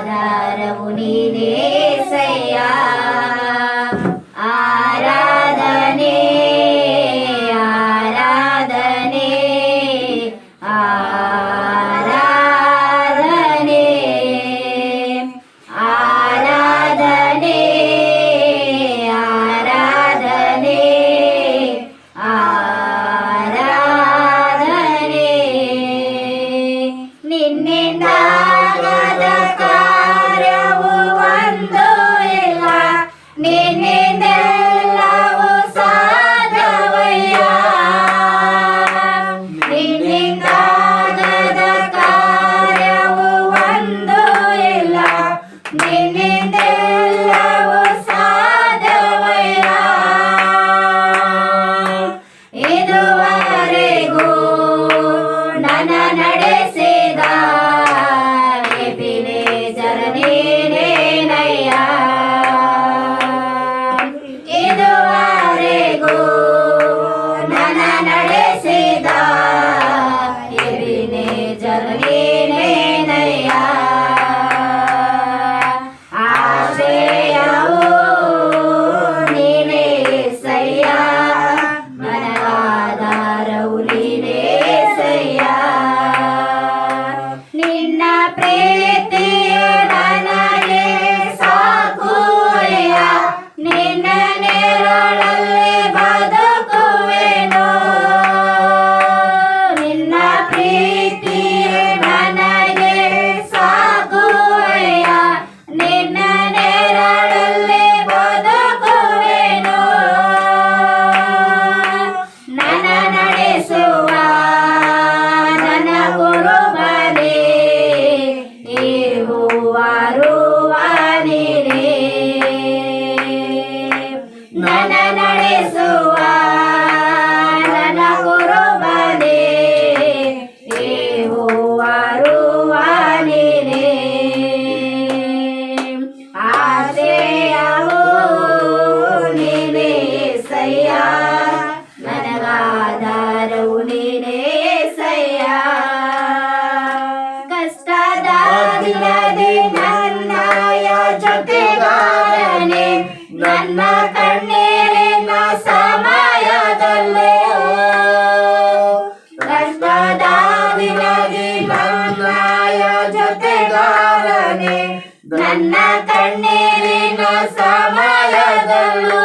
ఆధారము నీవే ನನ್ನ ನಡೆಸಿ ಪ್ರೇಮ ದಿನದಿ ನನ್ನಯ ಜೊತೆಗಾರನೆ ನನ್ನ ಕಣ್ಣೀರಿನ ಸಮಯದಲ್ಲೇ ಕಷ್ಟದ ದಿನದಿ ನನ್ನಯ ಜೊತೆಗಾರನೆ ನನ್ನ ಕಣ್ಣೀರಿನ ಸಮಯದಲ್ಲೂ